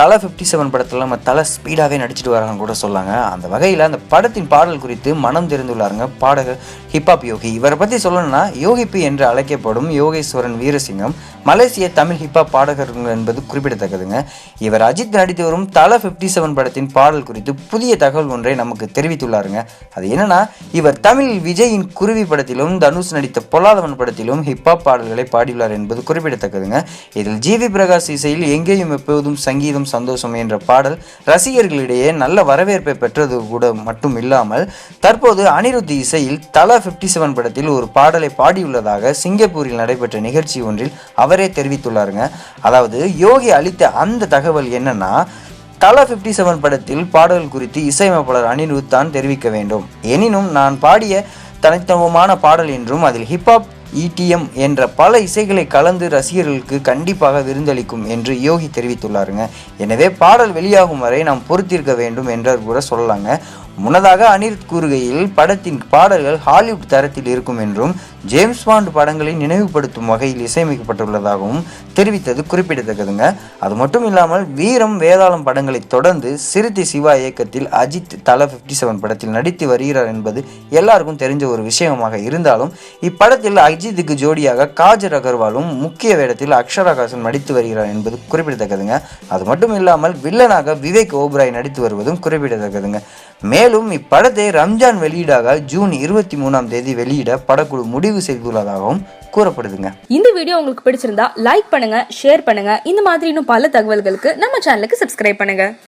தலை fifty seven படத்தில் நம்ம தலை ஸ்பீடாகவே நடிச்சிட்டு வராங்க கூட சொல்லாங்க. அந்த வகையில் அந்த படத்தின் பாடல் குறித்து மனம் தெரிந்துள்ளாருங்க பாடகர் ஹிப்ஹாப் யோகி. இவரை பற்றி சொல்லணும்னா யோகிப்பி என்று அழைக்கப்படும் யோகேஸ்வரன் வீரசிங்கம் மலேசிய தமிழ் ஹிப்ஹாப் பாடகர்கள் என்பது குறிப்பிடத்தக்கதுங்க. இவர் அஜித் நடித்து வரும் தலை ஃபிஃப்டி செவன் படத்தின் பாடல் குறித்து புதிய தகவல் ஒன்றை நமக்கு தெரிவித்துள்ளாருங்க. அது என்னன்னா இவர் தமிழ் விஜயின் குருவி படத்திலும் தனுஷ் நடித்த பொல்லாதவன் படத்திலும் ஹிப்ஹாப் பாடல்களை பாடியுள்ளார் என்பது குறிப்பிடத்தக்கதுங்க. இதில் ஜிவி பிரகாஷ் இசையில் எங்கேயும் எப்போதும் சங்கீதம் சந்தோஷம் என்ற பாடல் ரசிகர்களிடையே நல்ல வரவேற்பை பெற்றது கூட மட்டும் இல்லாமல் தற்போது அனிருத் இசையில் தலா ஃபிஃப்டி செவன் படத்தில் ஒரு பாடலை பாடியுள்ளதாக சிங்கப்பூரில் நடைபெற்ற நிகழ்ச்சி ஒன்றில் அவரே தெரிவித்துள்ளாருங்க. அதாவது யோகி அளித்த அந்த தகவல் என்னன்னா தலா ஃபிஃப்டி செவன் படத்தில் பாடல் குறித்து இசையமைப்பாளர் அனிருத் தான் தெரிவிக்க வேண்டும். எனினும் நான் பாடிய தனித்துவமான பாடல் என்றும் அதில் ஹிப்ஹாப் இடிஎம் என்ற பல இசைகளை கலந்து ரசிகர்களுக்கு கண்டிப்பாக விருந்தளிக்கும் என்று யோகி தெரிவித்துள்ளாருங்க. எனவே பாடல் வெளியாகும் வரை நாம் பொறுத்திருக்க வேண்டும் என்று கூட சொல்லலாங்க. முன்னதாக அனிருத் கூறுகையில் படத்தின் பாடல்கள் ஹாலிவுட் தரத்தில் இருக்கும் என்றும் ஜேம்ஸ் பாண்ட் படங்களை நினைவுபடுத்தும் வகையில் இசையமைக்கப்பட்டுள்ளதாகவும் தெரிவித்தது குறிப்பிடத்தக்கதுங்க. அது மட்டும் இல்லாமல் வீரம் வேதாளம் படங்களை தொடர்ந்து சிறுத்தை சிவா இயக்கத்தில் அஜித் தலா ஃபிஃப்டி செவன் படத்தில் நடித்து வருகிறார் என்பது எல்லாருக்கும் தெரிஞ்ச ஒரு விஷயமாக இருந்தாலும் இப்படத்தில் அஜித்துக்கு ஜோடியாக காஜர் அகர்வாலும் முக்கிய வேடத்தில் அக்ஷராகாசன் நடித்து வருகிறார் என்பது குறிப்பிடத்தக்கதுங்க. அது மட்டும் இல்லாமல் வில்லனாக விவேக் ஓப்ராய் நடித்து வருவதும் குறிப்பிடத்தக்கதுங்க. மேலும் இப்படத்தை ரம்ஜான் வெளியீடாக ஜூன் இருபத்தி மூணாம் தேதி வெளியிட படக்குழு முடிவு செய்துள்ளதாகவும் கூறப்படுதுங்க. இந்த வீடியோ உங்களுக்கு பிடிச்சிருந்தா லைக் பண்ணுங்க ஷேர் பண்ணுங்க. இந்த மாதிரி இன்னும் பல தகவல்களுக்கு நம்ம சேனலுக்கு சப்ஸ்கிரைப் பண்ணுங்க.